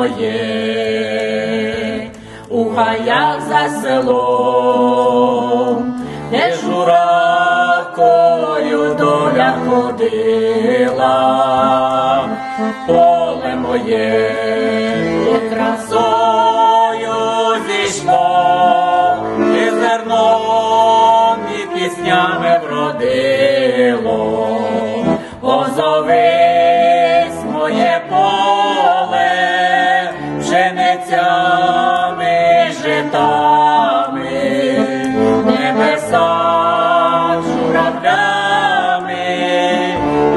моє, у гаях за селом, де журакою доля ходила, поле моє, де красою зійшло, і зерном, і піснями вродило, позови моє поле пшеницями, житами, небеса журавлями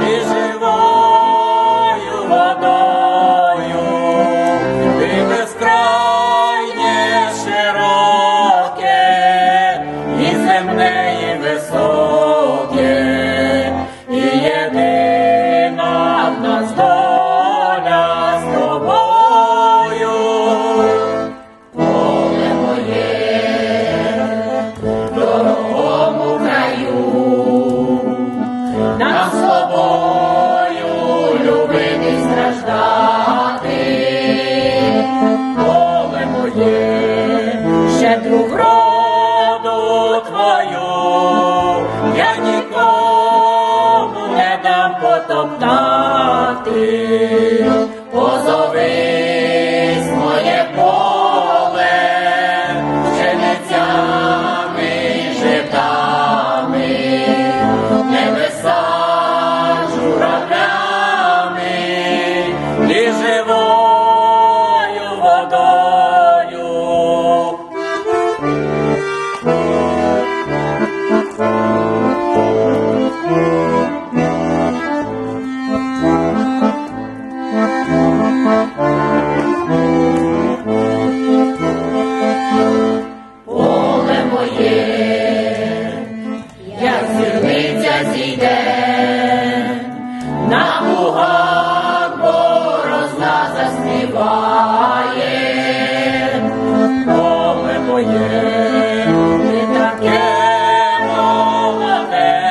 і живою водою, і безкрайнє широке, і земне, і високе, і єдина в нас доля щедру вроду твою, я нікому не дам потоптати, зірниця на лугах борозна заспіває. Поле моє, не таке молоде,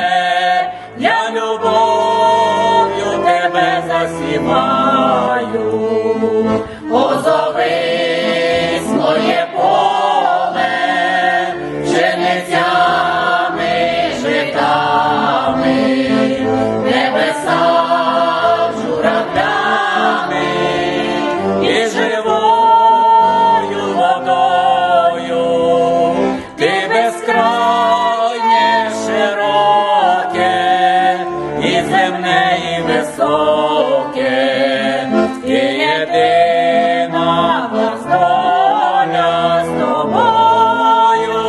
я любов'ю тебе засіваю. високе, ти єдина доля з тобою,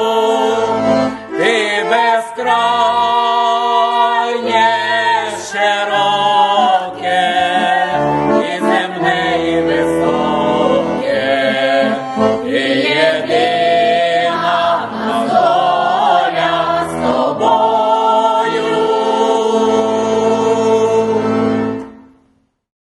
ти без краю.